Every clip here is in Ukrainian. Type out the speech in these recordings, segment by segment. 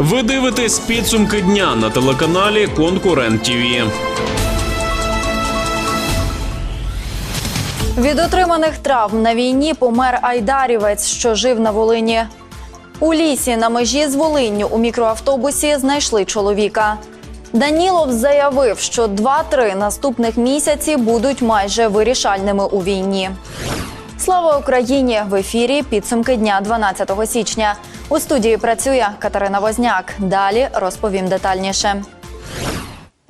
Ви дивитесь підсумки дня на телеканалі Конкурент ТІВІ. Від отриманих травм на війні помер Айдарівець, що жив на Волині. У лісі на межі з Волинню у мікроавтобусі знайшли чоловіка. Данілов заявив, що 2-3 наступних місяці будуть майже вирішальними у війні. Слава Україні! В ефірі підсумки дня 12 січня. У студії працює Катерина Возняк. Далі розповім детальніше.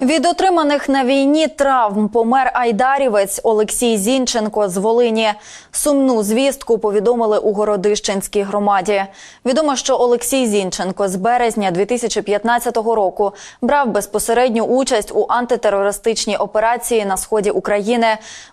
Від отриманих на війні травм помер айдарівець Олексій Зінченко з Волині. Сумну звістку повідомили у Городищенській громаді. Відомо, що Олексій Зінченко з березня 2015 року брав безпосередню участь у антитерористичній операції на сході України.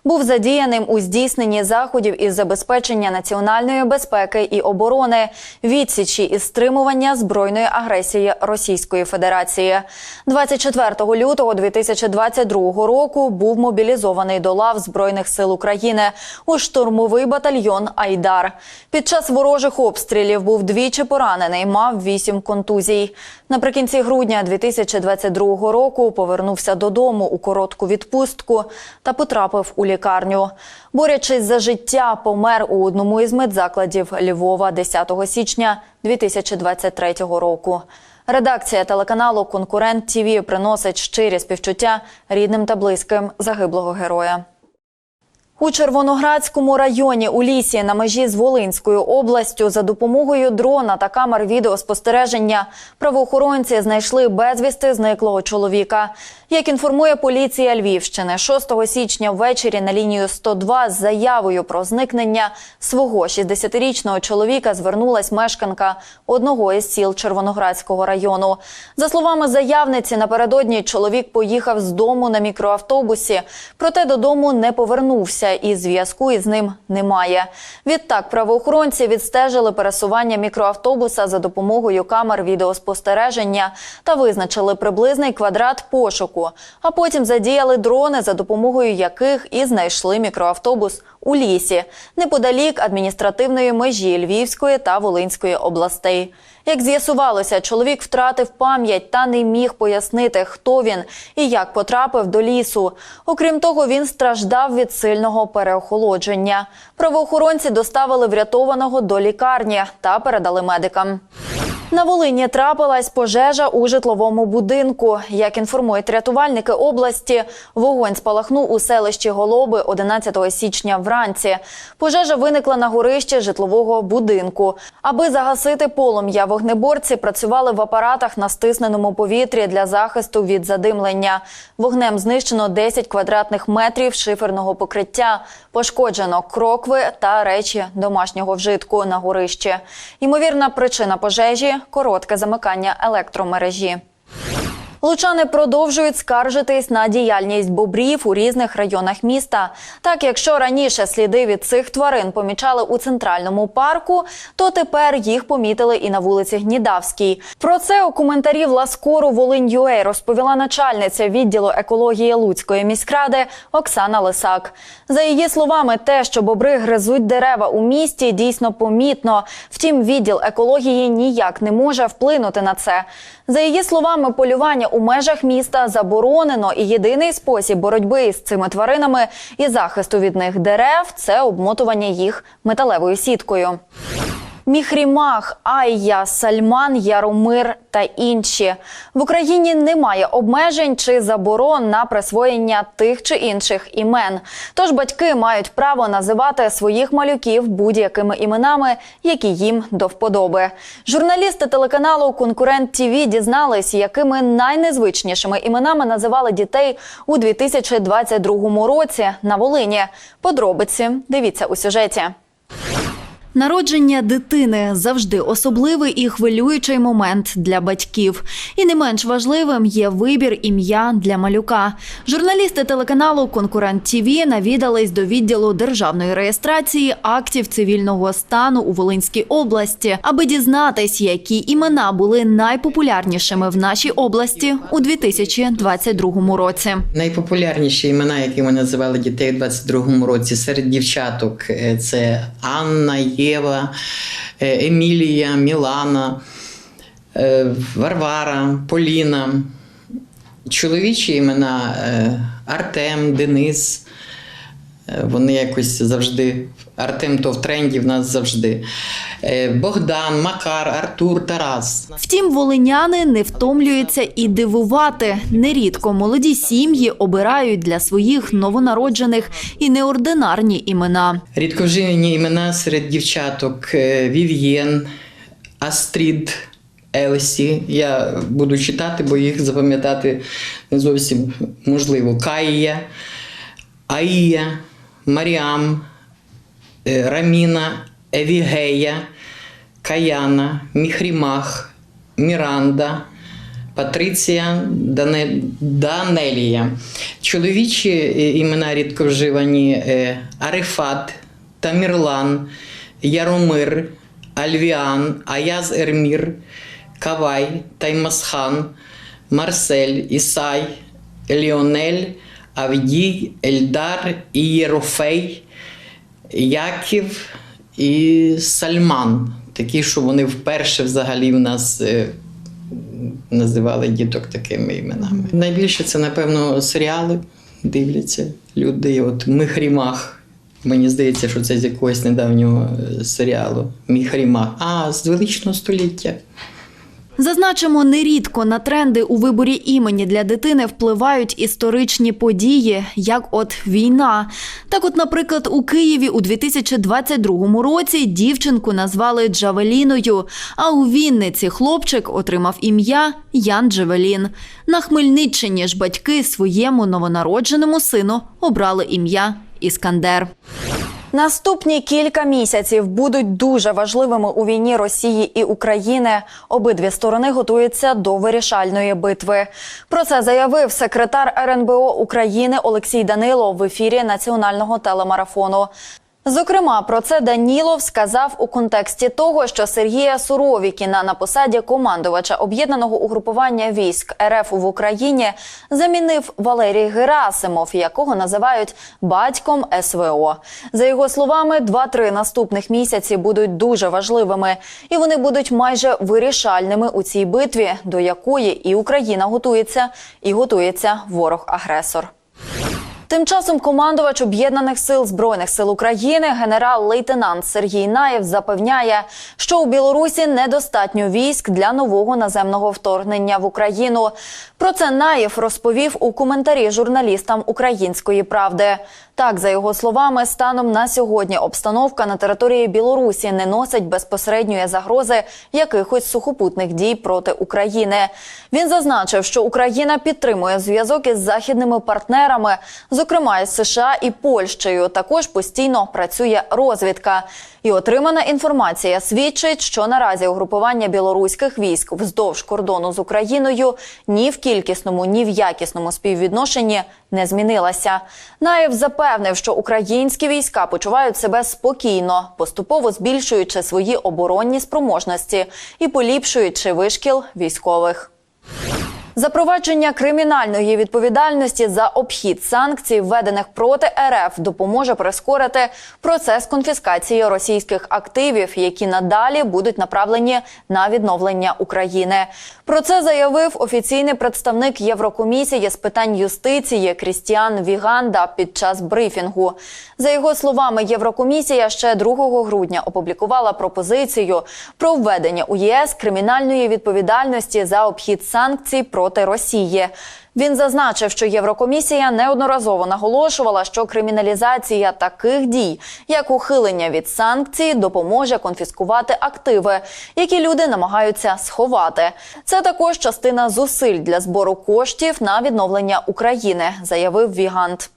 Був задіяним у здійсненні заходів із забезпечення національної безпеки і оборони, відсічі і стримування збройної агресії Російської Федерації. 24 лютого 2022 року був мобілізований до лав Збройних сил України у штурмовий батальйон Айдар. Під час ворожих обстрілів був двічі поранений, мав вісім контузій. Наприкінці грудня 2022 року повернувся додому у коротку відпустку та потрапив у лікарню. Борячись за життя, помер у одному із медзакладів Львова 10 січня 2023 року. Редакція телеканалу Конкурент ТІВІ приносить щирі співчуття рідним та близьким загиблого героя. У Червоноградському районі у лісі на межі з Волинською областю за допомогою дрона та камер відеоспостереження правоохоронці знайшли безвісти зниклого чоловіка. Як інформує поліція Львівщини, 6 січня ввечері на лінію 102 з заявою про зникнення свого 60-річного чоловіка звернулась мешканка одного із сіл Червоноградського району. За словами заявниці, напередодні чоловік поїхав з дому на мікроавтобусі, проте додому не повернувся і зв'язку із ним немає. Відтак правоохоронці відстежили пересування мікроавтобуса за допомогою камер відеоспостереження та визначили приблизний квадрат пошуку. А потім задіяли дрони, за допомогою яких і знайшли мікроавтобус у лісі неподалік адміністративної межі Львівської та Волинської областей. Як з'ясувалося, чоловік втратив пам'ять та не міг пояснити, хто він і як потрапив до лісу. Окрім того, він страждав від сильного переохолодження. Правоохоронці доставили врятованого до лікарні та передали медикам. На Волині трапилась пожежа у житловому будинку. Як інформують рятувальники області, вогонь спалахнув у селищі Голоби 11 січня вранці. Пожежа виникла на горищі житлового будинку. Аби загасити полум'я, вогнеборці працювали в апаратах на стисненому повітрі для захисту від задимлення. Вогнем знищено 10 квадратних метрів шиферного покриття. Пошкоджено крокви та речі домашнього вжитку на горищі. Ймовірна причина пожежі коротке замикання електромережі. Лучани продовжують скаржитись на діяльність бобрів у різних районах міста. Так, якщо раніше сліди від цих тварин помічали у центральному парку, то тепер їх помітили і на вулиці Гнідавській. Про це у коментарі Ласкору Волинь.ua розповіла начальниця відділу екології Луцької міськради Оксана Лисак. За її словами, те, що бобри гризуть дерева у місті, дійсно помітно. Втім, відділ екології ніяк не може вплинути на це. За її словами, полювання у межах міста заборонено, і єдиний спосіб боротьби з цими тваринами і захисту від них дерев це обмотування їх металевою сіткою. Міхрімах, Айя, Сальман, Яромир та інші в Україні немає обмежень чи заборон на присвоєння тих чи інших імен. Тож батьки мають право називати своїх малюків будь-якими іменами, які їм до вподоби. Журналісти телеканалу Конкурент ТІВІ дізнались, якими найнезвичнішими іменами називали дітей у 2022 році на Волині. Подробиці дивіться у сюжеті. Народження дитини завжди особливий і хвилюючий момент для батьків. І не менш важливим є вибір ім'я для малюка. Журналісти телеканалу Конкурент ТІВІ навідались до відділу державної реєстрації актів цивільного стану у Волинській області, аби дізнатись, які імена були найпопулярнішими в нашій області у 2022 році. Найпопулярніші імена, які ми називали дітей у 22-му році серед дівчаток, е, це Анна, Єва, е, Емілія, Мілана. е, Варвара, Поліна. Чоловічі імена е, Артем, Денис. Е, Вони якось завжди. Артем то в тренді в нас завжди. Е, Богдан, Макар, Артур, Тарас. Втім, волиняни не втомлюються і дивувати. Нерідко молоді сім'ї обирають для своїх новонароджених і неординарні імена. Рідковживні імена серед дівчаток е, Вів'єн, Астрід, Елсі. Я буду читати, бо їх запам'ятати не зовсім можливо. Каїя, Аїя, Маріам, Раміна, Евігея, Каяна, Міхрімах, Міранда. Патриція Дане... Данелія. Чоловічі е, імена рідко вживані е, Арифат, Тамірлан, Яромир, Альвіан, Аяз Ермір, Кавай, Таймасхан, Марсель, Ісай, Ліонель, Авдій, Ельдар, Ієрофей, Яків і Сальман. Такі, що вони вперше взагалі в нас е, називали діток такими іменами. Найбільше це, напевно, серіали дивляться люди. От Михрімах. Мені здається, що це з якогось недавнього е, серіалу. Міхрімах. А, з величного століття. Зазначимо, нерідко на тренди у виборі імені для дитини впливають історичні події, як от війна. Так, от, наприклад, у Києві у 2022 році дівчинку назвали Джавеліною, а у Вінниці хлопчик отримав ім'я Ян Джавелін. На Хмельниччині ж батьки своєму новонародженому сину обрали ім'я Іскандер. Наступні кілька місяців будуть дуже важливими у війні Росії і України. Обидві сторони готуються до вирішальної битви. Про це заявив секретар РНБО України Олексій Данило в ефірі національного телемарафону. Зокрема, про це Данілов сказав у контексті того, що Сергія Суровікіна на посаді командувача об'єднаного угрупування військ РФ в Україні замінив Валерій Герасимов, якого називають батьком СВО. За його словами, 2-3 наступних місяці будуть дуже важливими, і вони будуть майже вирішальними у цій битві, до якої і Україна готується, і готується ворог-агресор. Тим часом командувач об'єднаних сил збройних сил України генерал-лейтенант Сергій Наєв запевняє, що у Білорусі недостатньо військ для нового наземного вторгнення в Україну. Про це Наєв розповів у коментарі журналістам Української правди. Так, за його словами, станом на сьогодні обстановка на території Білорусі не носить безпосередньої загрози якихось сухопутних дій проти України. Він зазначив, що Україна підтримує зв'язок із західними партнерами, зокрема із США і Польщею. Також постійно працює розвідка. І отримана інформація свідчить, що наразі угрупування білоруських військ вздовж кордону з Україною ні в кількісному, ні в якісному співвідношенні не змінилася. Наєв запевнив, що українські війська почувають себе спокійно, поступово збільшуючи свої оборонні спроможності і поліпшуючи вишкіл військових. Запровадження кримінальної відповідальності за обхід санкцій, введених проти РФ, допоможе прискорити процес конфіскації російських активів, які надалі будуть направлені на відновлення України. Про це заявив офіційний представник Єврокомісії з питань юстиції Крістіан Віганда під час брифінгу. За його словами, Єврокомісія ще 2 грудня опублікувала пропозицію про введення у ЄС кримінальної відповідальності за обхід санкцій проти Росії. Він зазначив, що Єврокомісія неодноразово наголошувала, що криміналізація таких дій, як ухилення від санкцій, допоможе конфіскувати активи, які люди намагаються сховати. Це також частина зусиль для збору коштів на відновлення України, заявив Вігант.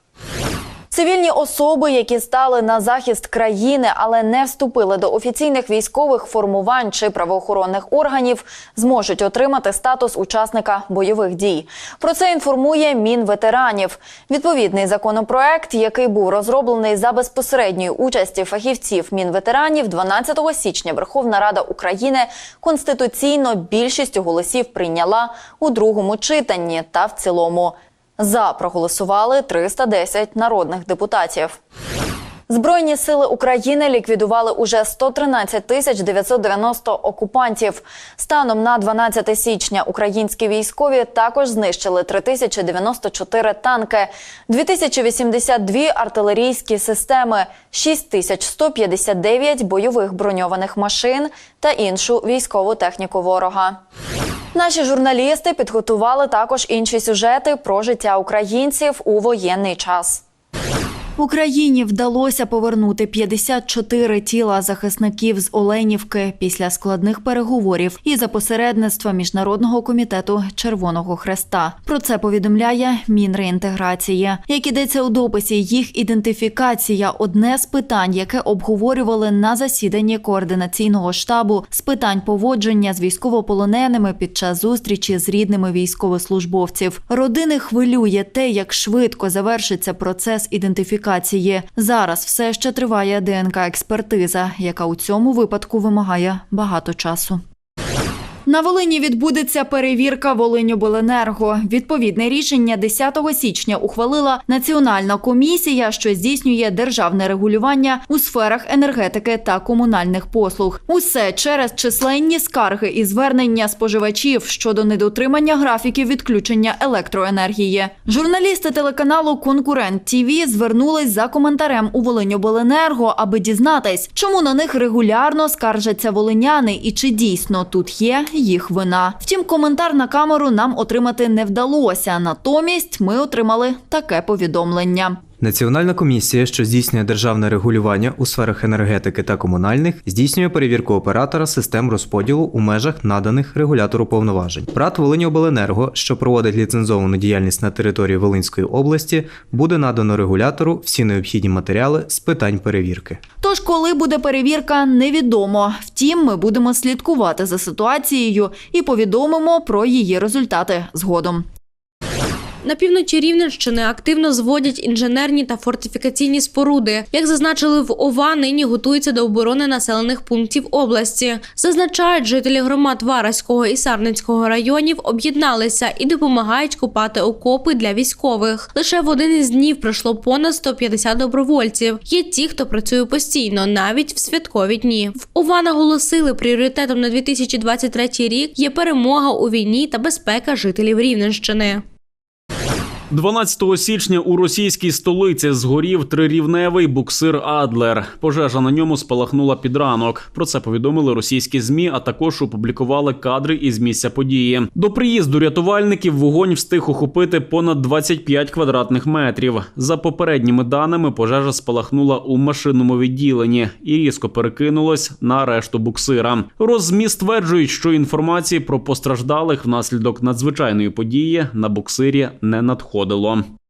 Цивільні особи, які стали на захист країни, але не вступили до офіційних військових формувань чи правоохоронних органів, зможуть отримати статус учасника бойових дій. Про це інформує Мінветеранів. Відповідний законопроект, який був розроблений за безпосередньої участі фахівців Мінветеранів, 12 січня Верховна Рада України конституційно більшістю голосів прийняла у другому читанні та в цілому. За проголосували 310 народних депутатів. Збройні сили України ліквідували уже 113 тисяч 990 окупантів. Станом на 12 січня українські військові також знищили 3094 танки, 2082 артилерійські системи, 6159 бойових броньованих машин та іншу військову техніку ворога. Наші журналісти підготували також інші сюжети про життя українців у воєнний час. Україні вдалося повернути 54 тіла захисників з Оленівки після складних переговорів і за посередництва міжнародного комітету Червоного Хреста. Про це повідомляє Мінреінтеграції. Як ідеться у дописі, їх ідентифікація одне з питань, яке обговорювали на засіданні координаційного штабу з питань поводження з військовополоненими під час зустрічі з рідними військовослужбовців. Родини хвилює те, як швидко завершиться процес ідентифікації. Зараз все ще триває ДНК-експертиза, яка у цьому випадку вимагає багато часу. На Волині відбудеться перевірка Волиньобленерго. Відповідне рішення 10 січня ухвалила Національна комісія, що здійснює державне регулювання у сферах енергетики та комунальних послуг. Усе через численні скарги і звернення споживачів щодо недотримання графіків відключення електроенергії. Журналісти телеканалу Конкурент ТІВІ звернулись за коментарем у Волиньобленерго, аби дізнатись, чому на них регулярно скаржаться волиняни і чи дійсно тут є їх вина. Втім, коментар на камеру нам отримати не вдалося. Натомість ми отримали таке повідомлення. Національна комісія, що здійснює державне регулювання у сферах енергетики та комунальних, здійснює перевірку оператора систем розподілу у межах наданих регулятору повноважень. ПРАТ «Волиньобленерго», що проводить ліцензовану діяльність на території Волинської області, буде надано регулятору всі необхідні матеріали з питань перевірки. Тож, коли буде перевірка, невідомо. Втім, ми будемо слідкувати за ситуацією і повідомимо про її результати згодом. На півночі Рівненщини активно зводять інженерні та фортифікаційні споруди. Як зазначили в ОВА, нині готуються до оборони населених пунктів області. Зазначають, жителі громад Вараського і Сарненського районів об'єдналися і допомагають копати окопи для військових. Лише в один із днів пройшло понад 150 добровольців. Є ті, хто працює постійно, навіть в святкові дні. В ОВА наголосили, пріоритетом на 2023 рік є перемога у війні та безпека жителів Рівненщини. 12 січня у російській столиці згорів трирівневий буксир Адлер. Пожежа на ньому спалахнула під ранок. Про це повідомили російські змі, а також опублікували кадри із місця події. До приїзду рятувальників вогонь встиг охопити понад 25 квадратних метрів. За попередніми даними, пожежа спалахнула у машинному відділенні і різко перекинулась на решту буксира. Розмі стверджують, що інформації про постраждалих внаслідок надзвичайної події на буксирі не odelo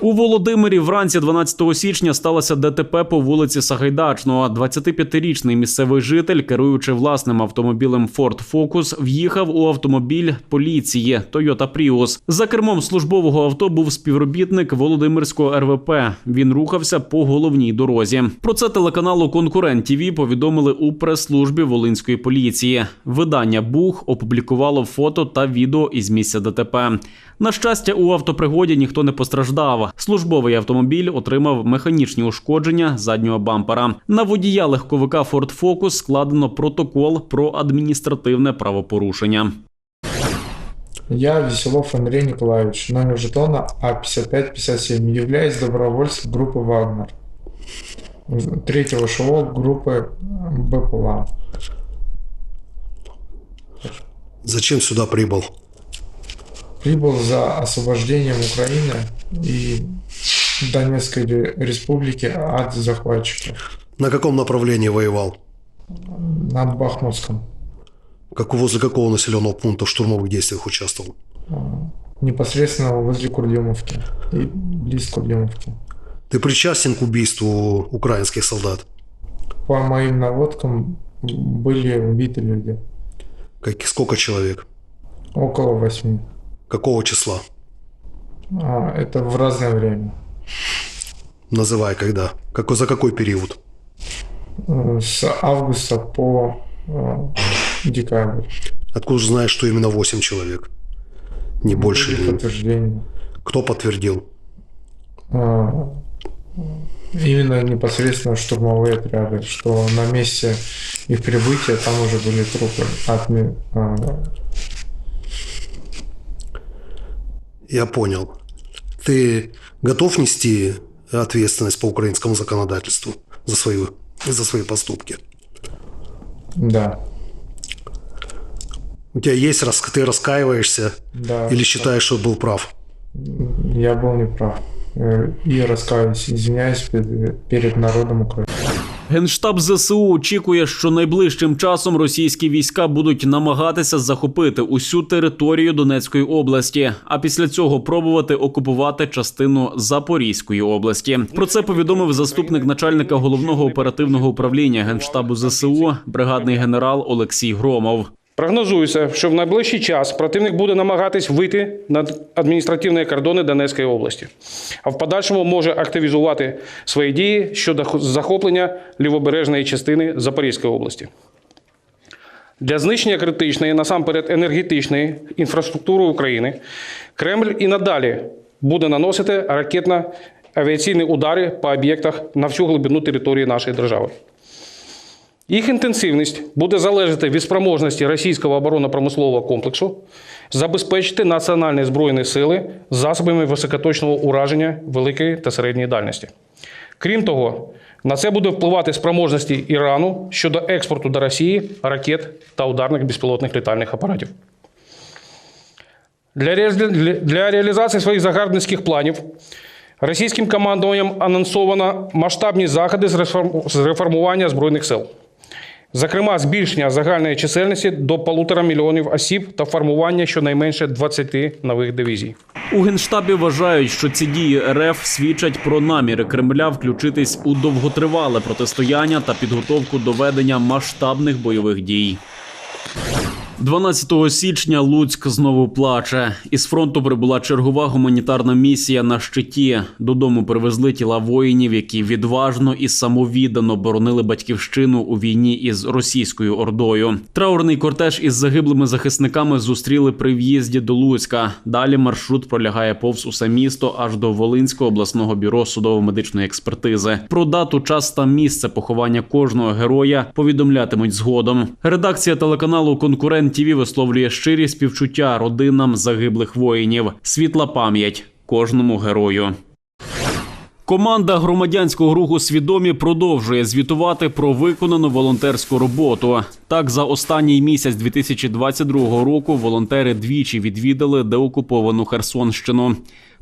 У Володимирі вранці 12 січня сталося ДТП по вулиці Сагайдачного. 25-річний місцевий житель, керуючи власним автомобілем Ford Focus, в'їхав у автомобіль поліції Toyota Prius. За кермом службового авто був співробітник Володимирського РВП. Він рухався по головній дорозі. Про це телеканалу Конкурент ТІВІ повідомили у прес-службі Волинської поліції. Видання Бух опублікувало фото та відео із місця ДТП. На щастя, у автопригоді ніхто не постраждав. Службовий автомобіль отримав механічні ушкодження заднього бампера. На водія легковика Ford Focus складено протокол про адміністративне правопорушення. Я Веселов Андрей Николаевич, номер жетона А5557, являюсь добровольцем группы «Вагнер», третьего ШО группы БПЛА. Зачем сюда прибыл? Прибыл за освобождением Украины и Донецкой ре- республики от захватчиков На каком направлении воевал? на Бахмутском, Как, возле какого населенного пункта в штурмовых действиях участвовал? а, непосредственно возле Курдюмовки и близ Курдюмовки. Ты причастен к убийству украинских солдат? По моим наводкам были убиты люди, Как, сколько человек? около восьми. Какого числа? А, Это в разное время. Называй когда. Какой, за какой период? Э, С августа по э, декабрь. Откуда же знаешь, что именно 8 человек? Не больше. Были ли? подтверждения. Кто подтвердил? Э, Именно непосредственно штурмовые отряды, что на месте их прибытия там уже были трупы. От, а, Я понял. Ты готов нести ответственность по украинскому законодательству за свои, за свои поступки? да, У тебя есть, рас- ты раскаиваешься да. или считаешь, что был прав? Я был неправ. Э, И раскаиваюсь, извиняюсь перед, перед народом Украины. Генштаб ЗСУ очікує, що найближчим часом російські війська будуть намагатися захопити усю територію Донецької області, а після цього пробувати окупувати частину Запорізької області. Про це повідомив заступник начальника головного оперативного управління Генштабу ЗСУ, бригадний генерал Олексій Громов. Прогнозується, що в найближчий час противник буде намагатись вийти на адміністративні кордони Донецької області, а в подальшому може активізувати свої дії щодо захоплення лівобережної частини Запорізької області. Для знищення критичної, насамперед енергетичної інфраструктури України Кремль і надалі буде наносити ракетно-авіаційні удари по об'єктах на всю глибину території нашої держави. Їх інтенсивність буде залежати від спроможності російського оборонно-промислового комплексу забезпечити національні збройні сили засобами високоточного ураження великої та середньої дальності. Крім того, на це буде впливати спроможності Ірану щодо експорту до Росії ракет та ударних безпілотних літальних апаратів. Для, ре- для- для реалізації своїх загарбницьких планів російським командуванням анонсовано масштабні заходи з реформування Збройних сил. Зокрема, збільшення загальної чисельності до полутора мільйонів осіб та формування щонайменше 20 нових дивізій. У генштабі вважають, що ці дії РФ свідчать про наміри Кремля включитись у довготривале протистояння та підготовку до ведення масштабних бойових дій. 12 січня Луцьк знову плаче. Із фронту прибула чергова гуманітарна місія на щиті. Додому привезли тіла воїнів, які відважно і самовіддано боронили батьківщину у війні із російською ордою. Траурний кортеж із загиблими захисниками зустріли при в'їзді до Луцька. Далі маршрут пролягає повз усе місто аж до Волинського обласної бюро судово-медичної експертизи. Про дату, час та місце поховання кожного героя повідомлятимуть згодом. Редакція телеканалу Конкурент ТІВІ висловлює щирі співчуття родинам загиблих воїнів. Світла пам'ять кожному герою. Команда громадянського руху свідомі продовжує звітувати про виконану волонтерську роботу. Так, за останній місяць 2022 року волонтери двічі відвідали деокуповану Херсонщину.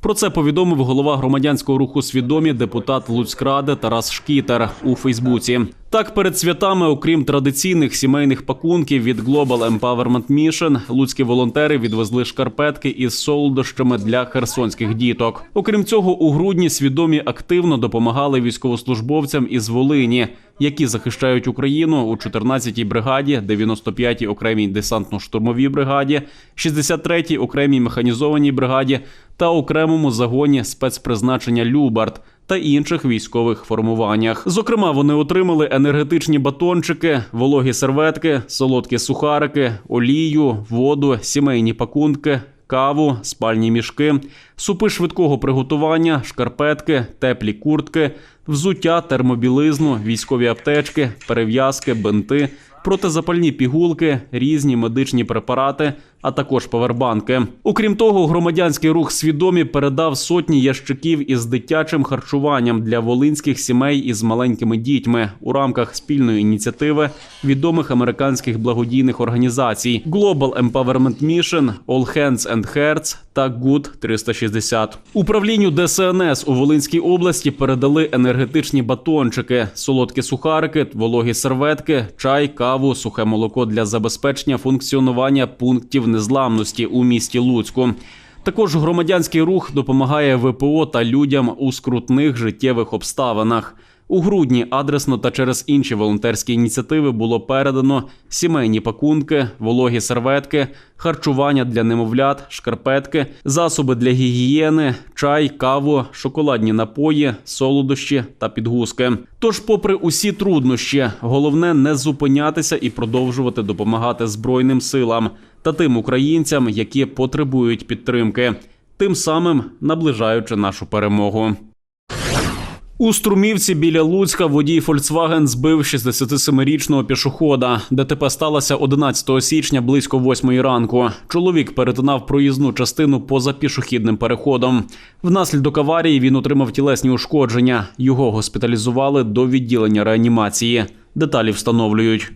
Про це повідомив голова громадянського руху свідомі депутат Луцькради Тарас Шкітер у Фейсбуці. Так, перед святами, окрім традиційних сімейних пакунків від Global Empowerment Mission, луцькі волонтери відвезли шкарпетки із солодощами для херсонських діток. Окрім цього, у грудні свідомі активно допомагали військовослужбовцям із Волині, які захищають Україну у 14-й бригаді, 95-й окремій десантно-штурмовій бригаді, 63-й окремій механізованій бригаді та окремому загоні спецпризначення Любард та інших військових формуваннях. Зокрема, вони отримали енергетичні батончики, вологі серветки, солодкі сухарики, олію, воду, сімейні пакунки. Каву, спальні мішки, супи швидкого приготування, шкарпетки, теплі куртки, взуття, термобілизну, військові аптечки, перев'язки, бинти, протизапальні пігулки, різні медичні препарати, а також павербанки. Окрім того, громадянський рух свідомі передав сотні ящиків із дитячим харчуванням для волинських сімей із маленькими дітьми у рамках спільної ініціативи відомих американських благодійних організацій Global Empowerment Mission, All Hands and Hearts та Good 360. Управлінню ДСНС у Волинській області передали енергетичні батончики, солодкі сухарики, вологі серветки, чай, каву, сухе молоко для забезпечення функціонування пунктів незламності у місті Луцьку. Також громадянський рух допомагає ВПО та людям у скрутних життєвих обставинах. У грудні адресно та через інші волонтерські ініціативи було передано сімейні пакунки, вологі серветки, харчування для немовлят, шкарпетки, засоби для гігієни, чай, каву, шоколадні напої, солодощі та підгузки. Тож, попри усі труднощі, головне не зупинятися і продовжувати допомагати збройним силам та тим українцям, які потребують підтримки, тим самим наближаючи нашу перемогу. У Струмівці біля Луцька водій Volkswagen збив 67-річного пішохода. ДТП сталося 11 січня близько 8 ранку. Чоловік перетинав проїзну частину поза пішохідним переходом. Внаслідок аварії він отримав тілесні ушкодження. Його госпіталізували до відділення реанімації. Деталі встановлюють.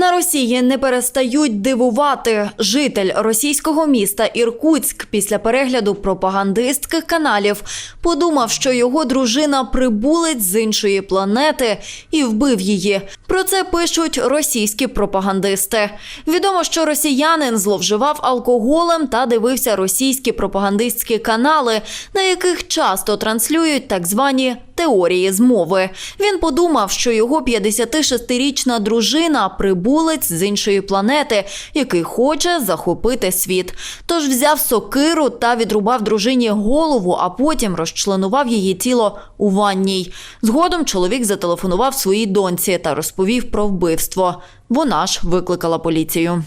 На Росії не перестають дивувати. Житель російського міста Іркутськ після перегляду пропагандистських каналів подумав, що його дружина прибулець з іншої планети і вбив її. Про це пишуть російські пропагандисти. Відомо, що росіянин зловживав алкоголем та дивився російські пропагандистські канали, на яких часто транслюють так звані теорії змови. Він подумав, що його 56-річна дружина прибулець з іншої планети, який хоче захопити світ. Тож взяв сокиру та відрубав дружині голову, а потім розчленував її тіло у ванній. Згодом чоловік зателефонував своїй доньці та розповів про вбивство. Вона ж викликала поліцію.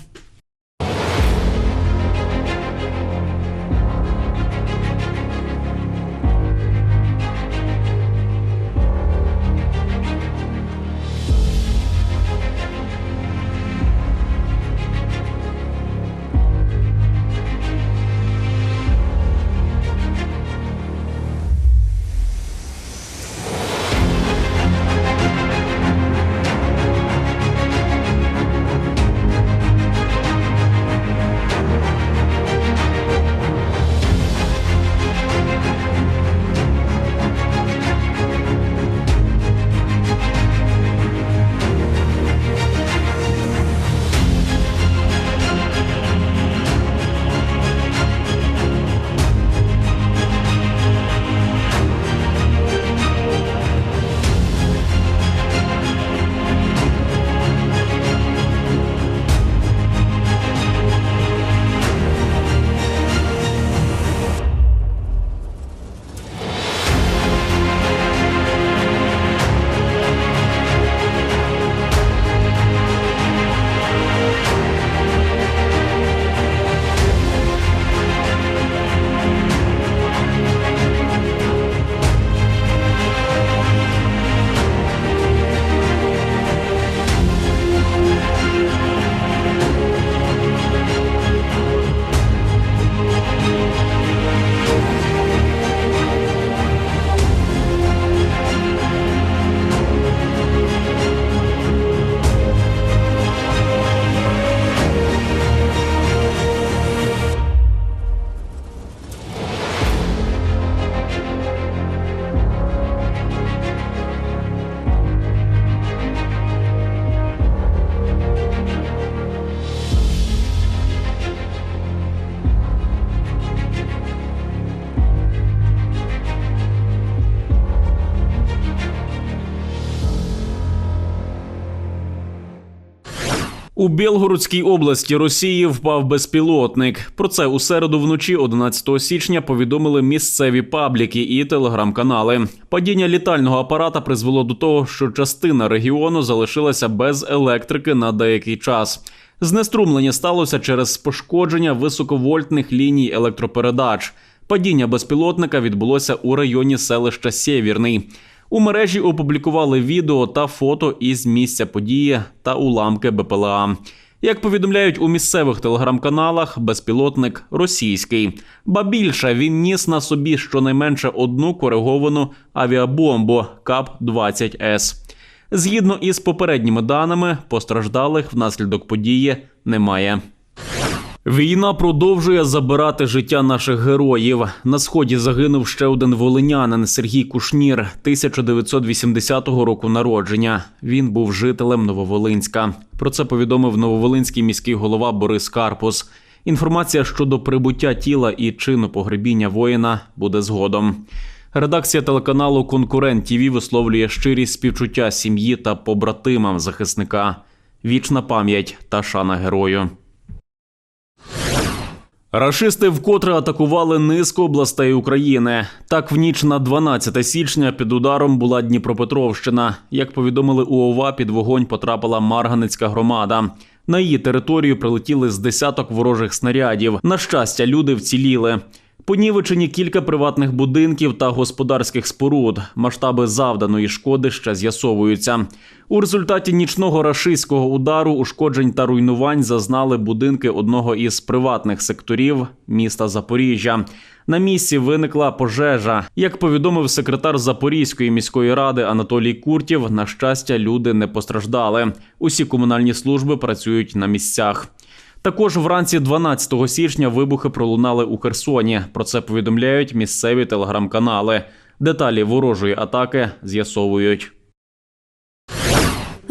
Білгородській області Росії впав безпілотник. Про це у середу вночі, 11 січня, повідомили місцеві пабліки і телеграм-канали. Падіння літального апарата призвело до того, що частина регіону залишилася без електрики на деякий час. Знеструмлення сталося через пошкодження високовольтних ліній електропередач. Падіння безпілотника відбулося у районі селища Сєвірний. У мережі опублікували відео та фото із місця події та уламки БПЛА. Як повідомляють у місцевих телеграм-каналах, безпілотник російський. Ба більше він ніс на собі щонайменше одну кориговану авіабомбу КАП-20С. Згідно із попередніми даними, постраждалих внаслідок події немає. Війна продовжує забирати життя наших героїв. На сході загинув ще один волинянин Сергій Кушнір, 1980 року народження. Він був жителем Нововолинська. Про це повідомив Нововолинський міський голова Борис Карпус. Інформація щодо прибуття тіла і чину погребіння воїна буде згодом. Редакція телеканалу Конкурент ТІВІ висловлює щирість співчуття сім'ї та побратимам захисника. Вічна пам'ять та шана герою. Рашисти вкотре атакували низку областей України. Так, в ніч на 12 січня під ударом була Дніпропетровщина. Як повідомили у ОВА, під вогонь потрапила Марганицька громада. На її територію прилетіли з десяток ворожих снарядів. На щастя, люди вціліли. Понівечені кілька приватних будинків та господарських споруд. Масштаби завданої шкоди ще з'ясовуються. У результаті нічного рашистського удару ушкоджень та руйнувань зазнали будинки одного із приватних секторів міста Запоріжжя. На місці виникла пожежа. Як повідомив секретар Запорізької міської ради Анатолій Куртів, на щастя, люди не постраждали. Усі комунальні служби працюють на місцях. Також вранці 12 січня вибухи пролунали у Херсоні. Про це повідомляють місцеві телеграм-канали. Деталі ворожої атаки з'ясовують.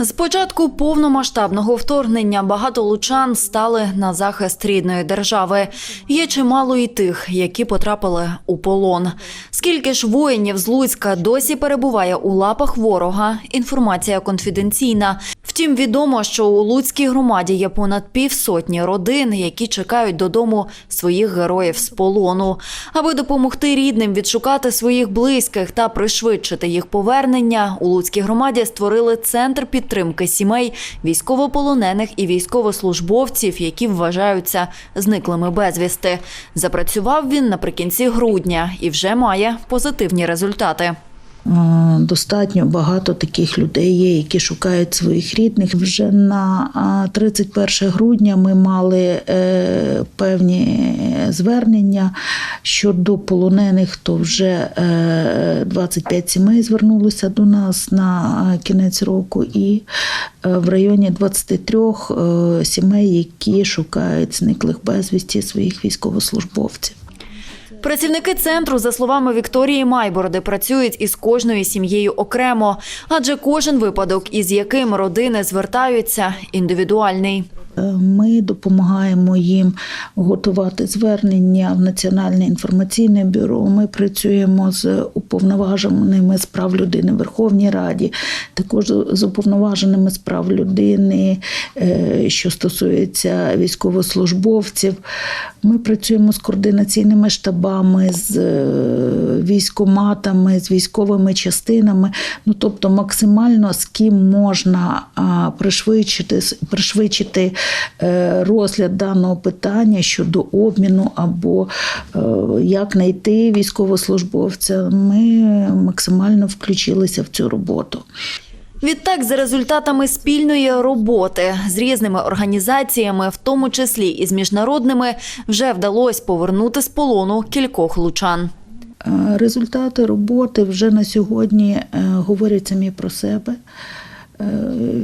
З початку повномасштабного вторгнення багато лучан стали на захист рідної держави. Є чимало і тих, які потрапили у полон. Скільки ж воїнів з Луцька досі перебуває у лапах ворога? Інформація конфіденційна. Втім, відомо, що у Луцькій громаді є понад півсотні родин, які чекають додому своїх героїв з полону. Аби допомогти рідним відшукати своїх близьких та пришвидшити їх повернення, у Луцькій громаді створили центр підтримки сімей військовополонених і військовослужбовців, які вважаються зниклими безвісти. Запрацював він наприкінці грудня і вже має позитивні результати. Е, Достатньо багато таких людей є, які шукають своїх рідних. Вже на 31 грудня ми мали е, певні звернення щодо полонених, то вже е, 25 сімей звернулося до нас на е, кінець року, і е, в районі 23 е, сімей, які шукають зниклих безвісті своїх військовослужбовців. Працівники центру, за словами Вікторії Майбороди, працюють із кожною сім'єю окремо, адже кожен випадок, із яким родини звертаються, індивідуальний. Е, Ми допомагаємо їм готувати звернення в Національне інформаційне бюро. Ми працюємо з уповноваженими з прав людини в Верховній Раді, також з уповноваженими з прав людини, е, що стосується військовослужбовців. Ми працюємо з координаційними штабами, з е, військоматами, з військовими частинами. Ну тобто, максимально з ким можна пришвидшити, пришвидшити розгляд даного питання щодо обміну або е, як знайти військовослужбовця. Ми максимально включилися в цю роботу. Відтак, за результатами спільної роботи з різними організаціями, в тому числі і з міжнародними, вже вдалося повернути з полону кількох лучан. Е, Результати роботи вже на сьогодні е, говорять самі про себе. Е,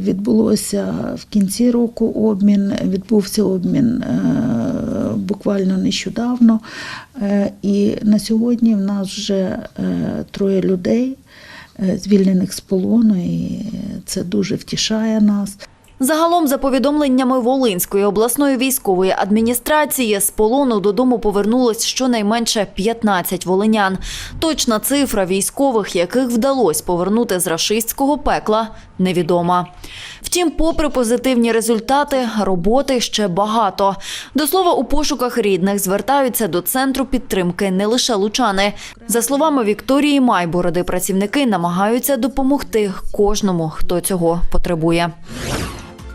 Відбулося в кінці року обмін, відбувся обмін е, буквально нещодавно. Е, І на сьогодні в нас вже троє людей, звільнених з полону, і це дуже втішає нас. Загалом, за повідомленнями Волинської обласної військової адміністрації, з полону додому повернулось щонайменше 15 волинян. Точна цифра військових, яких вдалося повернути з рашистського пекла, невідома. Втім, попри позитивні результати, роботи ще багато. До слова, у пошуках рідних звертаються до центру підтримки не лише лучани. За словами Вікторії Майбороди, працівники намагаються допомогти кожному, хто цього потребує.